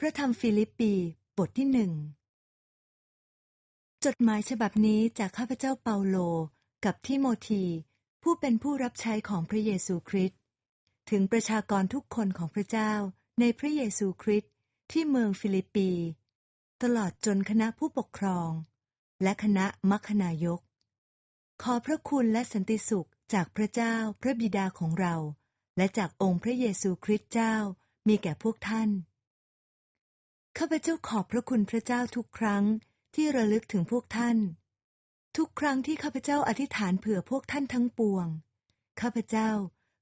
พระธรรมฟิลิปปีบทที่หนึ่งจดหมายฉบับนี้จากข้าพเจ้าเปาโลกับทิโมธี ผู้เป็นผู้รับใช้ของพระเยซูคริสต์ถึงประชากรทุกคนของพระเจ้าในพระเยซูคริสต์ที่เมืองฟิลิปปี ตลอดจนคณะผู้ปกครอง และคณะมัคคณายก ขอพระคุณและสันติสุขจากพระเจ้าพระบิดาของเรา และจากองค์พระเยซูคริสต์เจ้ามีแก่พวกท่าน ข้าพเจ้าขอบพระคุณพระเจ้าทุกครั้งที่ระลึกถึงพวกท่าน ทุกครั้งที่ข้าพเจ้าอธิษฐานเผื่อพวกท่านทั้งปวง ข้าพเจ้า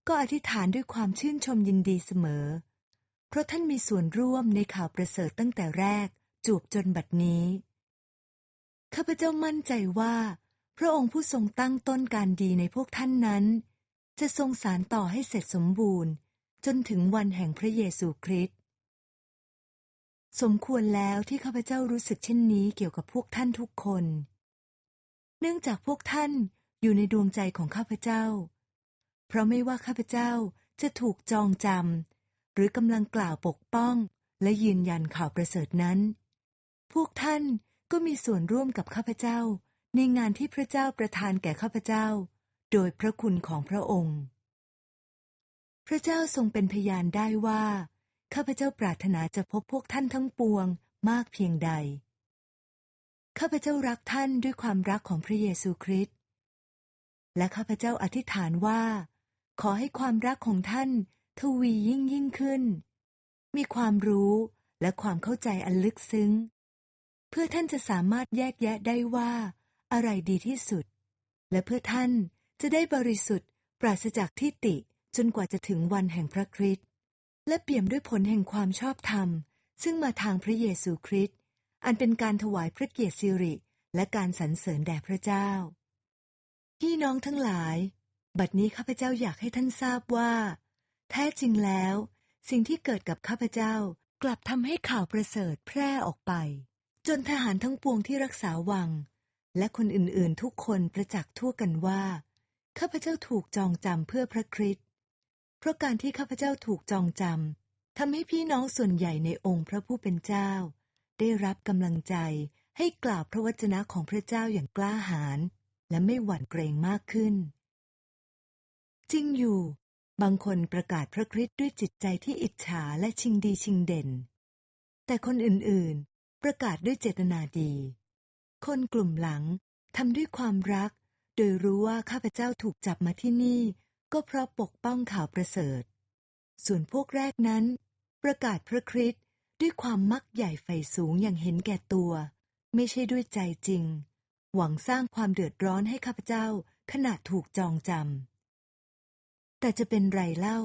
ก็อธิษฐานด้วยความชื่นชมยินดีเสมอ เพราะท่านมีส่วนร่วมในข่าวประเสริฐตั้งแต่แรกจูบจนบัดนี้ ข้าพเจ้ามั่นใจว่า พระองค์ผู้ทรงตั้งต้นการดีในพวกท่านนั้น จะทรงสารต่อให้เสร็จสมบูรณ์ จนถึงวันแห่งพระเยซูคริสต์ สมควรแล้วที่ข้าพเจ้ารู้สึกเช่นนี้เกี่ยวกับพวกท่านทุกคน เนื่องจากพวกท่านอยู่ในดวงใจของข้าพเจ้า เพราะไม่ว่าข้าพเจ้าจะถูกจองจำหรือกำลังกล่าวปกป้อง และยืนยันข่าวประเสริฐนั้น พวกท่านก็มีส่วนร่วมกับข้าพเจ้า ในงานที่พระเจ้าประทานแก่ข้าพเจ้า โดยพระคุณของพระองค์ พระเจ้าทรงเป็นพยานได้ว่า ข้าพเจ้าปรารถนาจะพบพวกท่านทั้งปวงมากเพียงใด ข้าพเจ้ารักท่านด้วยความรักของพระเยซูคริสต์ และข้าพเจ้าอธิษฐานว่า ขอให้ความรักของท่านทวียิ่งยิ่งขึ้น มีความรู้และความเข้าใจอันลึกซึ้ง เพื่อท่านจะสามารถแยกแยะได้ว่า อะไรดีที่สุด และเพื่อท่านจะได้บริสุทธิ์ปราศจากทิฏฐิจนกว่าจะถึงวันแห่งพระคริสต์ และเปี่ยมด้วยผลแห่งความชอบธรรม ซึ่งมาทางพระเยซูคริสต์อันเป็นการถวายพระเกียรติสิริ และการสรรเสริญแด่พระเจ้า พี่น้องทั้งหลาย บัดนี้ข้าพเจ้าอยากให้ท่านทราบว่า แท้จริงแล้ว สิ่งที่เกิดกับข้าพเจ้ากลับทำให้ข่าวประเสริฐแพร่ออกไป จนทหารทั้งปวงที่รักษาวัง และคนอื่นๆทุกคนประจักษ์ทั่วกันว่า ข้าพเจ้าถูกจองจำเพื่อพระคริสต์ เพราะการที่ข้าพเจ้าถูกจองจำทำให้พี่น้องส่วนใหญ่ในองค์พระผู้เป็นเจ้า ได้รับกำลังใจให้กล่าวพระวจนะของพระเจ้าอย่างกล้าหาญและไม่หวั่นเกรงมากขึ้น จริงอยู่ บางคนประกาศพระคริสต์ด้วยจิตใจที่อิจฉาและชิงดีชิงเด่น แต่คนอื่นๆ ประกาศด้วยเจตนาดี คนกลุ่มหลังทำด้วยความรัก โดยรู้ว่าข้าพเจ้าถูกจับมาที่นี่ ก็เพราะปกป้องข่าวประเสริฐ ส่วนพวกแรกนั้น ประกาศพระคริสต์ด้วยความมักใหญ่ไฟสูงอย่างเห็นแก่ตัว ไม่ใช่ด้วยใจจริง หวังสร้างความเดือดร้อนให้ข้าพเจ้าขณะถูกจองจำแต่จะเป็นไรเล่า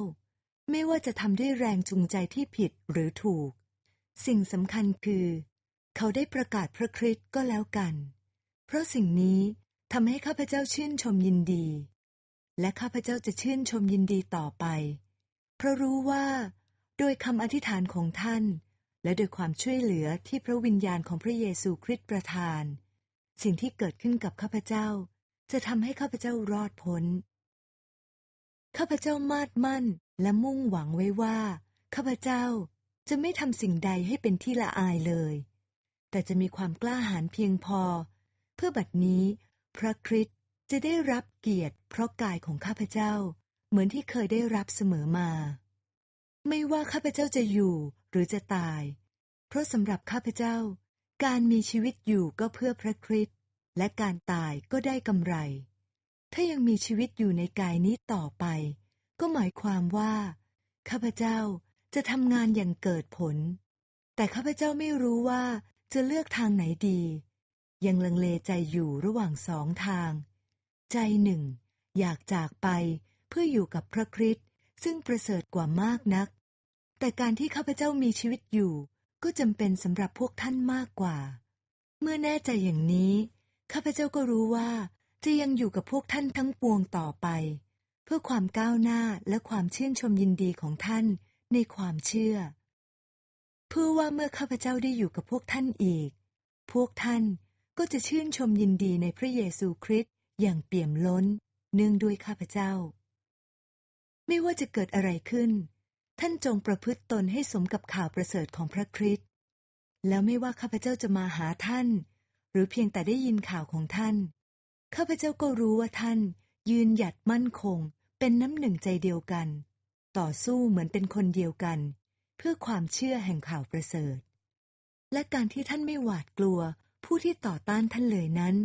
ไม่ว่าจะทำด้วยแรงจูงใจที่ผิดหรือถูก สิ่งสำคัญคือ เขาได้ประกาศพระคริสต์ก็แล้วกัน เพราะสิ่งนี้ทำให้ข้าพเจ้าชื่นชมยินดี และข้าพเจ้าจะชื่นชมยินดีต่อไป เพราะรู้ว่า โดยคำอธิษฐานของท่าน และโดยความช่วยเหลือที่พระวิญญาณของพระเยซูคริสต์ประทาน สิ่งที่เกิดขึ้นกับข้าพเจ้า จะทำให้ข้าพเจ้ารอดพ้น ข้าพเจ้ามาดมั่นและมุ่งหวังไว้ว่า ข้าพเจ้าจะไม่ทำสิ่งใดให้เป็นที่ละอายเลย แต่จะมีความกล้าหาญเพียงพอ เพื่อบัดนี้ พระคริสต์ จะได้รับเกียรติเพราะกายของข้าพเจ้า เหมือนที่เคยได้รับเสมอมา ไม่ว่าข้าพเจ้าจะอยู่หรือจะตาย เพราะสำหรับข้าพเจ้า การมีชีวิตอยู่ก็เพื่อพระคริสต์และการตายก็ได้กำไร ถ้ายังมีชีวิตอยู่ในกายนี้ต่อไป ก็หมายความว่า ข้าพเจ้าจะทำงานอย่างเกิดผล แต่ข้าพเจ้าไม่รู้ว่าจะเลือกทางไหนดี ยังลังเลใจอยู่ระหว่างสองทาง ใจหนึ่ง อยากจากไปเพื่ออยู่กับพระคริสต์ซึ่งประเสริฐกว่ามากนัก แต่การที่ข้าพเจ้ามีชีวิตอยู่ ก็จำเป็นสำหรับพวกท่านมากกว่า เมื่อแน่ใจอย่างนี้ ข้าพเจ้าก็รู้ว่าจะยังอยู่กับพวกท่านทั้งปวงต่อไป เพื่อความก้าวหน้าและความชื่นชมยินดีของท่านในความเชื่อ เพื่อว่าเมื่อข้าพเจ้าได้อยู่กับพวกท่านอีก พวกท่านก็จะชื่นชมยินดีในพระเยซูคริสต์ อย่างเปี่ยมล้น เนื่องด้วยข้าพเจ้า ไม่ว่าจะเกิดอะไรขึ้น ท่านจงประพฤติตนให้สมกับข่าวประเสริฐของพระคริสต์แล้วไม่ว่าข้าพเจ้าจะมาหาท่าน หรือเพียงแต่ได้ยินข่าวของท่าน ข้าพเจ้าก็รู้ว่าท่าน ยืนหยัดมั่นคง เป็นน้ำหนึ่งใจเดียวกัน ต่อสู้เหมือนเป็นคนเดียวกัน เพื่อความเชื่อแห่งข่าวประเสริฐ และการที่ท่านไม่หวาดกลัวผู้ที่ต่อต้านท่านเลยนั้น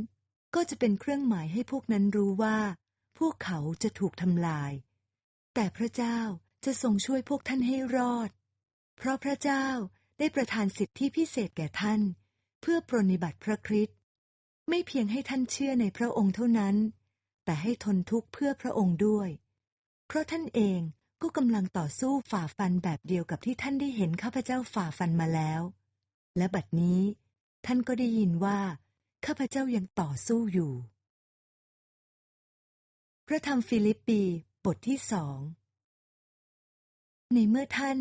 ก็จะเป็นเครื่องหมายให้พวกนั้นรู้ว่า พวกเขาจะถูกทำลาย แต่พระเจ้าจะทรงช่วยพวกท่านให้รอด เพราะพระเจ้าได้ประทานสิทธิพิเศษแก่ท่าน เพื่อปรนนิบัติพระคริสต์ไม่เพียงให้ท่านเชื่อในพระองค์เท่านั้น แต่ให้ทนทุกข์เพื่อพระองค์ด้วย เพราะท่านเองก็กำลังต่อสู้ฝ่าฟันแบบเดียวกับที่ท่านได้เห็นข้าพเจ้าฝ่าฟันมาแล้ว และบัดนี้ ท่านก็ได้ยินว่า ข้าพเจ้ายังต่อสู้อยู่ พระธรรมฟิลิปปีบทที่สอง ในเมื่อท่าน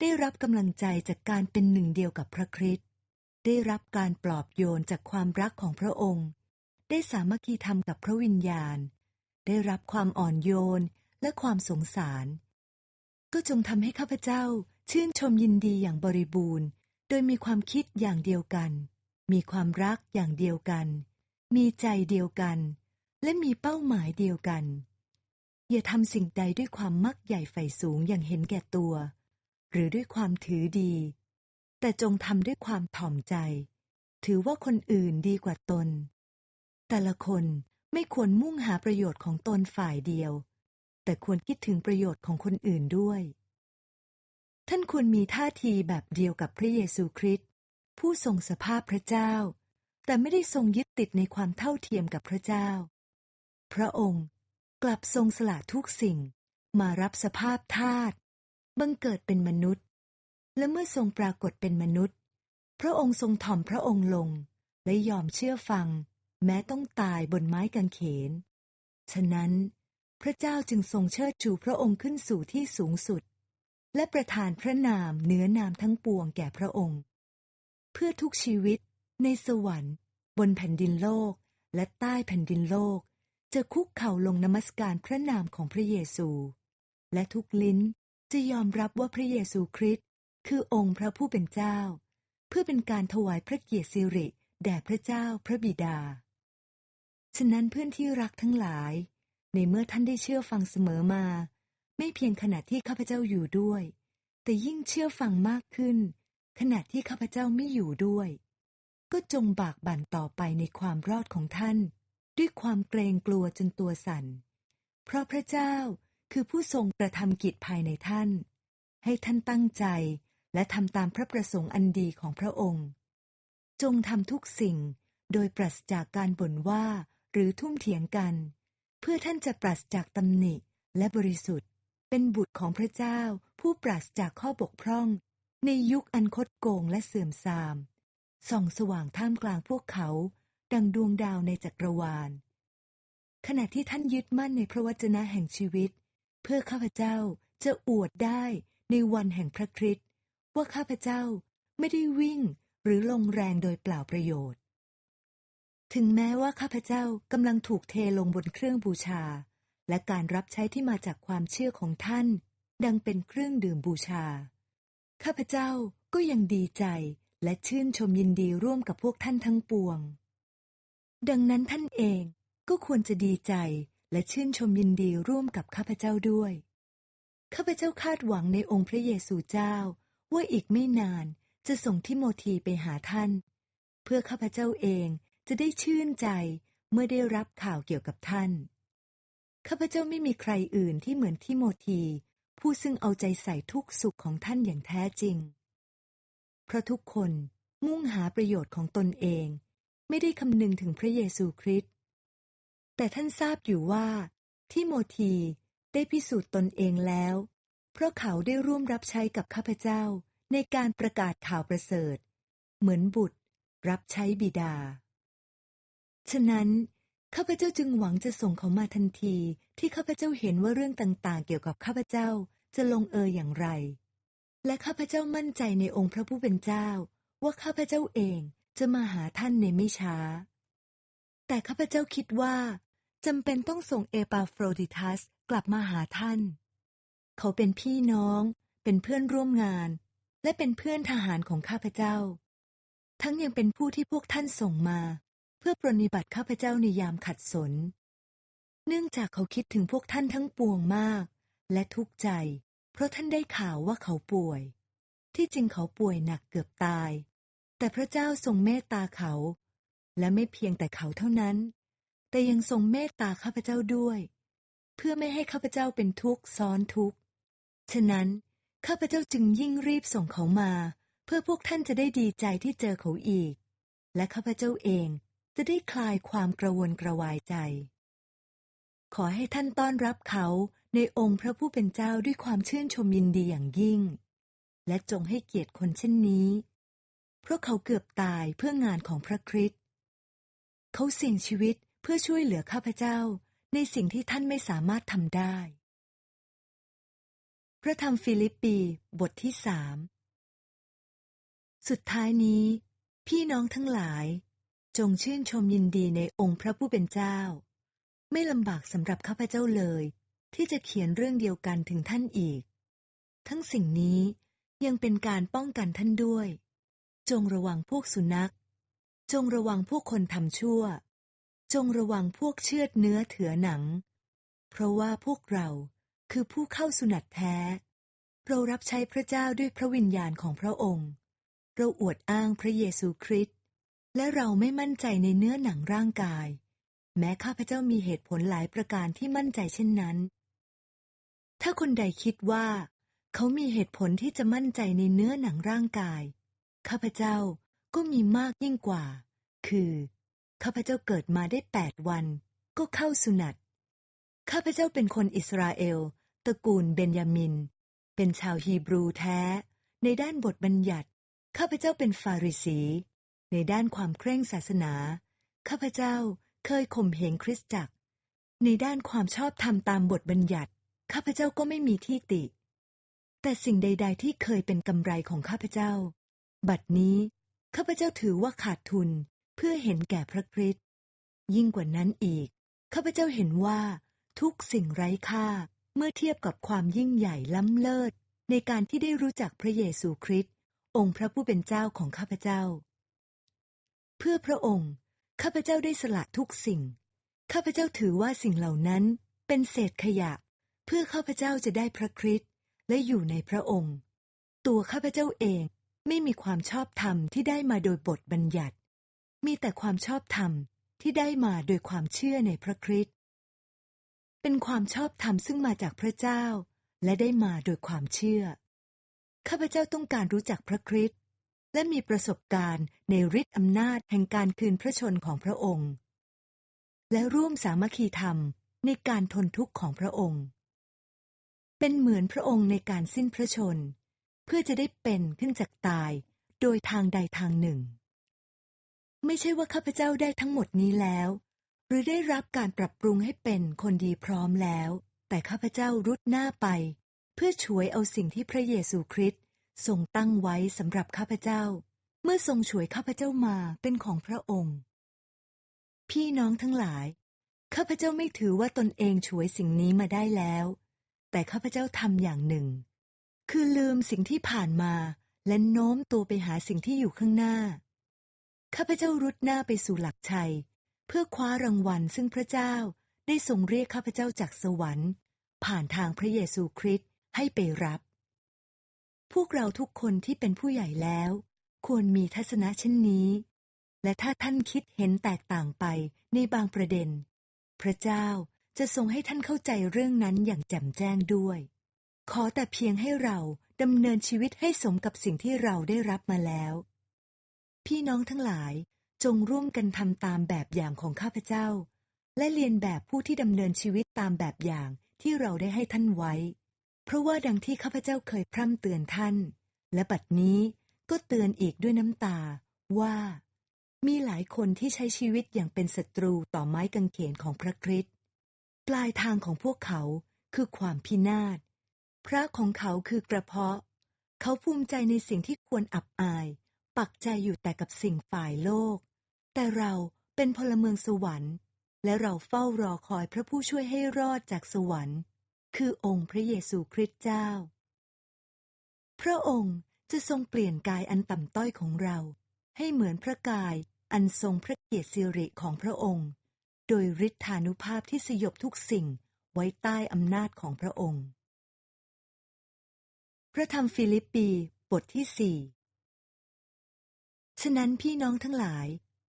ได้รับกำลังใจจากการเป็นหนึ่งเดียวกับพระคริสต์ ได้รับการปลอบโยนจากความรักของพระองค์ ได้สามัคคีธรรมกับพระวิญญาณ ได้รับความอ่อนโยนและความสงสาร ก็จงทำให้ข้าพเจ้าชื่นชมยินดีอย่างบริบูรณ์ โดยมีความคิดอย่างเดียวกัน มีความรักอย่างเดียวกัน มีใจเดียวกัน และมีเป้าหมายเดียวกัน อย่าทำสิ่งใดด้วยความมักใหญ่ไฟสูงอย่างเห็นแก่ตัว หรือด้วยความถือดี แต่จงทำด้วยความถ่อมใจ ถือว่าคนอื่นดีกว่าตน แต่ละคนไม่ควรมุ่งหาประโยชน์ของตนฝ่ายเดียว แต่ควรคิดถึงประโยชน์ของคนอื่นด้วย ท่านควรมีท่าทีแบบเดียวกับพระเยซูคริสต์ ผู้ทรงสภาพพระเจ้า แต่ไม่ได้ทรงยึดติดในความเท่าเทียมกับพระเจ้า พระองค์กลับทรงสละทุกสิ่งมารับสภาพทาสบังเกิดเป็นมนุษย์ และเมื่อทรงปรากฏเป็นมนุษย์ พระองค์ทรงถ่อมพระองค์ลง และยอมเชื่อฟัง แม้ต้องตายบนไม้กางเขน ฉะนั้น พระเจ้าจึงทรงเชิดชูพระองค์ขึ้นสู่ที่สูงสุด และประทานพระนามเหนือนามทั้งปวงแก่พระองค์ เพื่อทุกชีวิต ในสวรรค์ บนแผ่นดินโลก และใต้แผ่นดินโลก จะคุกเข่าลงนมัสการพระนามของพระเยซู และทุกลิ้นจะยอมรับว่าพระเยซูคริสต์คือองค์พระผู้เป็นเจ้า เพื่อเป็นการถวายพระเกียรติสิริแด่พระเจ้าพระบิดา ฉะนั้นเพื่อนที่รักทั้งหลาย ในเมื่อท่านได้เชื่อฟังเสมอมา ไม่เพียงขณะที่ข้าพเจ้าอยู่ด้วย แต่ยิ่งเชื่อฟังมากขึ้น ขณะที่ข้าพเจ้าไม่อยู่ด้วย ก็จงบากบั่นต่อไปในความรอดของท่าน ด้วยความเกรงกลัวจนตัวสั่น เพราะพระเจ้าคือผู้ทรงกระทำกิจภายในท่าน ให้ท่านตั้งใจและทำตามพระประสงค์อันดีของพระองค์ จงทำทุกสิ่งโดยปราศจากการบ่นว่าหรือทุ่มเถียงกัน เพื่อท่านจะปราศจากตำหนิและบริสุทธิ์ เป็นบุตรของพระเจ้าผู้ปราศจากข้อบกพร่อง ในยุคอันคดโกงและเสื่อมทราม ส่องสว่างท่ามกลางพวกเขา ดังดวงดาวในจักรวาล ขณะที่ท่านยึดมั่นในพระวจนะแห่งชีวิต เพื่อข้าพเจ้าจะอวดได้ในวันแห่งพระคริสต์ว่าข้าพเจ้าไม่ได้วิ่งหรือลงแรงโดยเปล่าประโยชน์ ถึงแม้ว่าข้าพเจ้ากำลังถูกเทลงบนเครื่องบูชา และการรับใช้ที่มาจากความเชื่อของท่าน ดังเป็นเครื่องดื่มบูชา ข้าพเจ้าก็ยังดีใจและชื่นชมยินดีร่วมกับพวกท่านทั้งปวง ดังนั้นท่านเองก็ควรจะดีใจและชื่นชมยินดีร่วมกับข้าพเจ้าด้วย ข้าพเจ้าคาดหวังในองค์พระเยซูเจ้า ว่าอีกไม่นานจะส่งทิโมธีไปหาท่าน เพื่อข้าพเจ้าเองจะได้ชื่นใจเมื่อได้รับข่าวเกี่ยวกับท่าน ข้าพเจ้าไม่มีใครอื่นที่เหมือนทิโมธี ผู้ซึ่งเอาใจใส่ทุกสุขของท่านอย่างแท้จริง เพราะทุกคนมุ่งหาประโยชน์ของตนเอง ไม่ได้คำนึงถึงพระเยซูคริสต์ แต่ท่านทราบอยู่ว่าทิโมธีได้พิสูจน์ตนเองแล้ว เพราะเขาได้ร่วมรับใช้กับข้าพเจ้าในการประกาศข่าวประเสริฐ เหมือนบุตรรับใช้บิดา ฉะนั้นข้าพเจ้าจึงหวังจะส่งเขามาทันที ที่ข้าพเจ้าเห็นว่าเรื่องต่างๆ เกี่ยวกับข้าพเจ้าจะลงเอยอย่างไร และข้าพเจ้ามั่นใจในองค์พระผู้เป็นเจ้า ว่าข้าพเจ้าเองจะมาหาท่านในไม่ช้า แต่ข้าพเจ้าคิดว่าจำเป็นต้องส่งเอปาโฟรดิทัสกลับมาหาท่าน เขาเป็นพี่น้อง เป็นเพื่อนร่วมงาน และเป็นเพื่อนทหารของข้าพเจ้า ทั้งยังเป็นผู้ที่พวกท่านส่งมา เพื่อปรนนิบัติข้าพเจ้าในยามขัดสน เนื่องจากเขาคิดถึงพวกท่านทั้งปวงมาก และทุกข์ใจ เพราะท่านได้ข่าวว่าเขาป่วย ที่จริงเขาป่วยหนักเกือบตาย แต่พระเจ้าทรงเมตตาเขา และไม่เพียงแต่เขาเท่านั้น แต่ยังทรงเมตตาข้าพเจ้าด้วย เพื่อไม่ให้ข้าพเจ้าเป็นทุกข์ซ้อนทุกข์ ฉะนั้นข้าพเจ้าจึงยิ่งรีบส่งเขามา เพื่อพวกท่านจะได้ดีใจที่เจอเขาอีก และข้าพเจ้าเองจะได้คลายความกระวนกระวายใจ ขอให้ท่านต้อนรับเขาในองค์พระผู้เป็นเจ้าด้วยความชื่นชมยินดีอย่างยิ่ง และจงให้เกียรติคนเช่นนี้ เพราะเขาเกือบตายเพื่องานของพระคริสต์เขาเสี่ยงชีวิตเพื่อช่วยเหลือข้าพเจ้าในสิ่งที่ท่านไม่สามารถทำได้ พระธรรมฟิลิปปีบทที่สามสุดท้ายนี้ พี่น้องทั้งหลาย จงชื่นชมยินดีในองค์พระผู้เป็นเจ้า ไม่ลำบากสำหรับข้าพเจ้าเลย ที่จะเขียนเรื่องเดียวกันถึงท่านอีก ทั้งสิ่งนี้ยังเป็นการป้องกันท่านด้วย จงระวังพวกสุนัข จงระวังพวกคนทำชั่ว จงระวังพวกเชือดเนื้อเถือหนัง เพราะว่าพวกเราคือผู้เข้าสุนัตแท้ เรารับใช้พระเจ้าด้วยพระวิญญาณของพระองค์ เราอวดอ้างพระเยซูคริสต์และเราไม่มั่นใจในเนื้อหนังร่างกาย แม้ข้าพเจ้ามีเหตุผลหลายประการที่มั่นใจเช่นนั้น ถ้าคนใดคิดว่า เขามีเหตุผลที่จะมั่นใจในเนื้อหนังร่างกาย ข้าพเจ้าก็มีมากยิ่งกว่า คือ ข้าพเจ้าเกิดมาได้แปดวัน ก็เข้าสุนัตข้าพเจ้าเป็นคนอิสราเอลตระกูลเบนยามิน เป็นชาวฮีบรูแท้ ในด้านบทบัญญัติ ข้าพเจ้าเป็นฟาริสี ในด้านความเคร่งศาสนา ข้าพเจ้า เคยข่มเหงคริสตจักร ในด้านความชอบธรรมตามบทบัญญัติ ข้าพเจ้าก็ไม่มีที่ติ แต่สิ่งใด ๆ ที่เคยเป็นกำไรของข้าพเจ้า บัดนี้ ข้าพเจ้าถือว่าขาดทุนเพื่อเห็นแก่พระคริสต์ยิ่งกว่านั้นอีก ข้าพเจ้าเห็นว่า ทุกสิ่งไร้ค่าเมื่อเทียบกับความยิ่งใหญ่ล้ำเลิศ ในการที่ได้รู้จักพระเยซูคริสต์องค์พระผู้เป็นเจ้าของข้าพเจ้า เพื่อพระองค์ ข้าพเจ้าได้สละทุกสิ่ง ข้าพเจ้าถือว่าสิ่งเหล่านั้นเป็นเศษขยะ เพื่อข้าพเจ้าจะได้พระคริสต์และอยู่ในพระองค์ ตัวข้าพเจ้าเองไม่มีความชอบธรรมที่ได้มาโดยบทบัญญัติ มีแต่ความชอบธรรมที่ได้มาโดยความเชื่อในพระคริสต์เป็นความชอบธรรมซึ่งมาจากพระเจ้า และได้มาโดยความเชื่อ ข้าพเจ้าต้องการรู้จักพระคริสต์ และมีประสบการณ์ในฤทธิอำนาจแห่งการคืนพระชนของพระองค์ และร่วมสามัคคีธรรมในการทนทุกข์ของพระองค์ เป็นเหมือนพระองค์ในการสิ้นพระชน เพื่อจะได้เป็นขึ้นจากตายโดยทางใดทางหนึ่ง ไม่ใช่ว่าข้าพเจ้าได้ทั้งหมดนี้แล้ว หรือได้รับการปรับปรุงให้เป็นคนดีพร้อมแล้ว แต่ข้าพเจ้ารุดหน้าไป เพื่อช่วยเอาสิ่งที่พระเยซูคริสต ทรงตั้งไว้สำหรับข้าพเจ้า เมื่อทรงช่วยข้าพเจ้ามาเป็นของพระองค์ พี่น้องทั้งหลาย ข้าพเจ้าไม่ถือว่าตนเองช่วยสิ่งนี้มาได้แล้ว แต่ข้าพเจ้าทำอย่างหนึ่ง คือลืมสิ่งที่ผ่านมาและโน้มตัวไปหาสิ่งที่อยู่ข้างหน้า ข้าพเจ้ารุดหน้าไปสู่หลักชัย เพื่อคว้ารางวัลซึ่งพระเจ้าได้ทรงเรียกข้าพเจ้าจากสวรรค์ ผ่านทางพระเยซูคริสต์ให้ไปรับ พวกเราทุกคนที่เป็นผู้ใหญ่แล้ว ควรมีทัศนะเช่นนี้ และถ้าท่านคิดเห็นแตกต่างไปในบางประเด็น พระเจ้าจะทรงให้ท่านเข้าใจเรื่องนั้นอย่างแจ่มแจ้งด้วย ขอแต่เพียงให้เราดำเนินชีวิตให้สมกับสิ่งที่เราได้รับมาแล้ว พี่น้องทั้งหลายจงร่วมกันทำตามแบบอย่างของข้าพเจ้า และเรียนแบบผู้ที่ดำเนินชีวิตตามแบบอย่างที่เราได้ให้ท่านไว้ เพราะว่าดังที่ข้าพเจ้าเคยพร่ำเตือนท่าน และบัดนี้ก็เตือนอีกด้วยน้ำตาว่า มีหลายคนที่ใช้ชีวิตอย่างเป็นศัตรูต่อไม้กางเขนของพระคริสต์ปลายทางของพวกเขาคือความพินาศ พระของเขาคือกระเพาะ เขาภูมิใจในสิ่งที่ควรอับอาย ปักใจอยู่แต่กับสิ่งฝ่ายโลก แต่เราเป็นพลเมืองสวรรค์ และเราเฝ้ารอคอยพระผู้ช่วยให้รอดจากสวรรค์ คือองค์พระเยซูคริสต์เจ้า พระองค์จะทรงเปลี่ยนกายอันต่ำต้อยของเรา ให้เหมือนพระกายอันทรงพระเกียรติสิริของพระองค์ โดยฤทธานุภาพที่สยบทุกสิ่งไว้ใต้อำนาจของพระองค์ พระธรรมฟิลิปปีบทที่สี่ฉะนั้นพี่น้องทั้งหลาย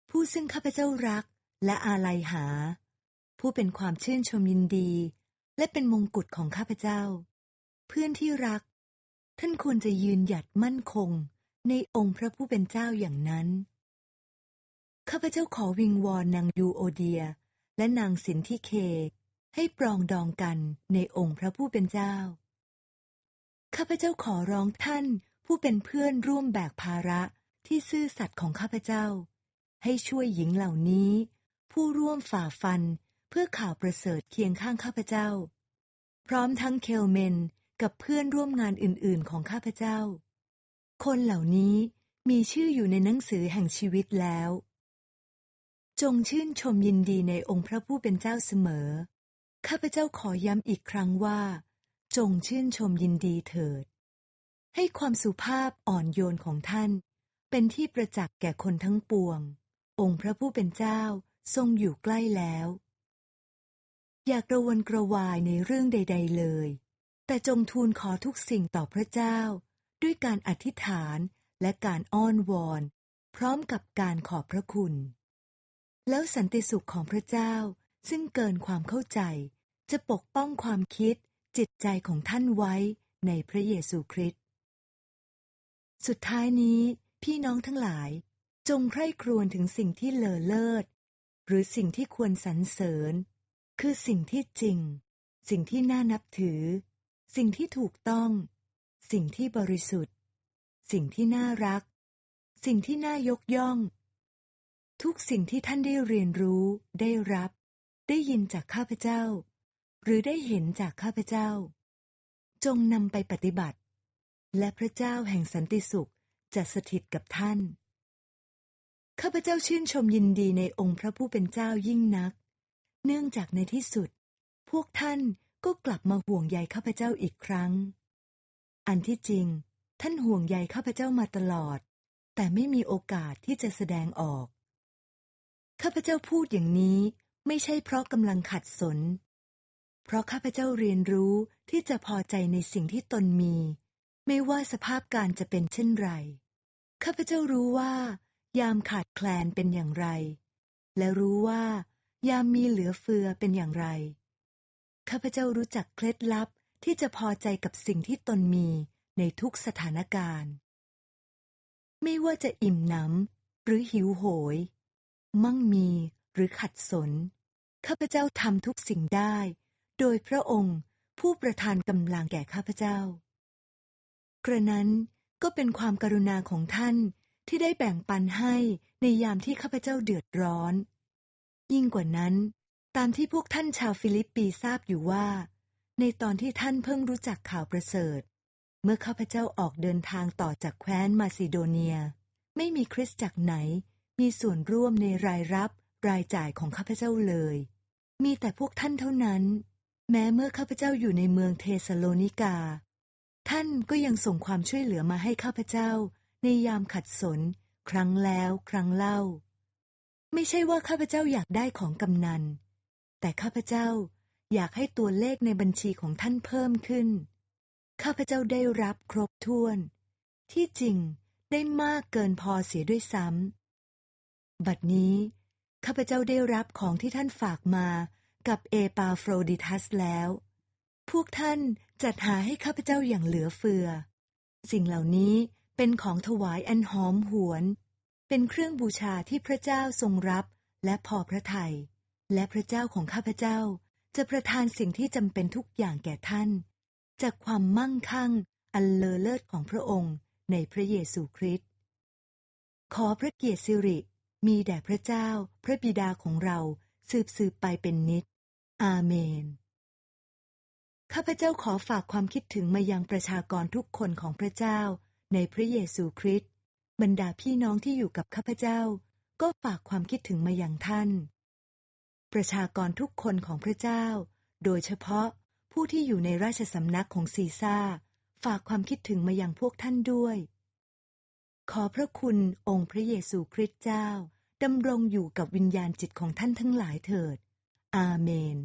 ผู้ซึ่งข้าพเจ้ารักและอาลัยหา ผู้เป็นความชื่นชมยินดี และเป็นมงกุฎของข้าพเจ้า เพื่อนที่รัก ท่านควรจะยืนหยัดมั่นคงในองค์พระผู้เป็นเจ้าอย่างนั้น ข้าพเจ้าขอวิงวอนนางยูโอเดีย และนางสินทิเค ให้ปรองดองกันในองค์พระผู้เป็นเจ้า ข้าพเจ้าขอร้องท่านผู้เป็นเพื่อนร่วมแบกภาระที่ซื่อสัตย์ของข้าพเจ้า ให้ช่วยหญิงเหล่านี้ ผู้ร่วมฝ่าฟัน เพื่อข่าวประเสริฐเคียงข้างข้าพเจ้า พร้อมทั้งเคลเมนกับเพื่อนร่วมงานอื่น ๆ ของข้าพเจ้า คนเหล่านี้มีชื่ออยู่ในหนังสือแห่งชีวิตแล้ว จงชื่นชมยินดีในองค์พระผู้เป็นเจ้าเสมอ ข้าพเจ้าขอย้ำอีกครั้งว่า จงชื่นชมยินดีเถิด ให้ความสุภาพอ่อนโยนของท่าน เป็นที่ประจักษ์แก่คนทั้งปวง องค์พระผู้เป็นเจ้าทรงอยู่ใกล้แล้ว อย่ากระวนกระวายในเรื่องใด ๆ เลย แต่จงทูลขอทุกสิ่งต่อพระเจ้า ด้วยการอธิษฐานและการอ้อนวอน พร้อมกับการขอบพระคุณ แล้วสันติสุขของพระเจ้าซึ่งเกินความเข้าใจ จะปกป้องความคิดจิตใจของท่านไว้ในพระเยซูคริสต์สุดท้ายนี้พี่น้องทั้งหลาย จงใคร่ครวญถึงสิ่งที่เลอเลิศ หรือสิ่งที่ควรสรรเสริญ คือสิ่งที่จริง สิ่งที่น่านับถือ สิ่งที่ถูกต้อง สิ่งที่บริสุทธิ์ สิ่งที่น่ารัก สิ่งที่น่ายกย่อง ทุกสิ่งที่ท่านได้เรียนรู้ ได้รับ ได้ยินจากข้าพเจ้า หรือได้เห็นจากข้าพเจ้า จงนำไปปฏิบัติ และพระเจ้าแห่งสันติสุขจะสถิตกับท่าน ข้าพเจ้าชื่นชมยินดีในองค์พระผู้เป็นเจ้ายิ่งนัก เนื่องจากในที่สุด พวกท่านก็กลับมาห่วงใยข้าพเจ้าอีกครั้ง อันที่จริง ท่านห่วงใยข้าพเจ้ามาตลอด แต่ไม่มีโอกาสที่จะแสดงออก ข้าพเจ้าพูดอย่างนี้ไม่ใช่เพราะกำลังขัดสน เพราะข้าพเจ้าเรียนรู้ที่จะพอใจในสิ่งที่ตนมี ไม่ว่าสภาพการจะเป็นเช่นไร ข้าพเจ้ารู้ว่า ยามขาดแคลนเป็นอย่างไร และรู้ว่า ยามมีเหลือเฟือเป็นอย่างไร ข้าพเจ้ารู้จักเคล็ดลับที่จะพอใจกับสิ่งที่ตนมีในทุกสถานการณ์ ไม่ว่าจะอิ่มหนำหรือหิวโหย มั่งมีหรือขัดสน ข้าพเจ้าทำทุกสิ่งได้ โดยพระองค์ผู้ประทานกำลังแก่ข้าพเจ้า กระนั้นก็เป็นความกรุณาของท่านที่ได้แบ่งปันให้ในยามที่ข้าพเจ้าเดือดร้อน ยิ่งกว่านั้น ตามที่พวกท่านชาวฟิลิปปีทราบอยู่ว่า ในตอนที่ท่านเพิ่งรู้จักข่าวประเสริฐ เมื่อข้าพเจ้าออกเดินทางต่อจากแคว้นมาซิโดเนีย ไม่มีคริสตจักรไหน มีส่วนร่วมในรายรับรายจ่ายของข้าพเจ้าเลย มีแต่พวกท่านเท่านั้น แม้เมื่อข้าพเจ้าอยู่ในเมืองเทสโลนิกา ท่านก็ยังส่งความช่วยเหลือมาให้ข้าพเจ้า ในยามขัดสน ครั้งแล้วครั้งเล่า ไม่ใช่ว่าข้าพเจ้าอยากได้ของกำนัน แต่ข้าพเจ้าอยากให้ตัวเลขในบัญชีของท่านเพิ่มขึ้น ข้าพเจ้าได้รับครบถ้วน ที่จริงได้มากเกินพอเสียด้วยซ้ำ บัดนี้ ข้าพเจ้าได้รับของที่ท่านฝากมากับเอปาโฟรดิทัสแล้ว พวกท่านจัดหาให้ข้าพเจ้าอย่างเหลือเฟือ สิ่งเหล่านี้เป็นของถวายอันหอมหวน เป็นเครื่องบูชาที่พระเจ้าทรงรับและพอพระทยัยและพระเจ้าของข้าพเจ้า จะประทานสิ่งที่จำเป็นทุกอย่างแก่ท่าน จากความมั่งคั่งอันเลอเลิศของพระองค์ในพระเยซูคริสต์ขอพระเกียรติสิริ มีแด่พระเจ้า พระบิดาของเราสืบสืบไปเป็นนิจอาเมน ข้าพเจ้าขอฝากความคิดถึงมายังประชากรทุกคนของพระเจ้าในพระเยซูคริสต์ บรรดาพี่น้องที่อยู่กับข้าพเจ้า ก็ฝากความคิดถึงมาอยังท่าน ประชากรทุกคนของพระเจ้า โดยเฉพาะผู้ที่อยู่ในราชสำนักของซีซ่า ฝากความคิดถึงมาอยังพวกท่านด้วย ขอพระคุณองค์พระเยซูคริสต์เจ้าดำรงอยู่กับวิญญาณจิตของท่านทั้งหลายเถิด อาเมน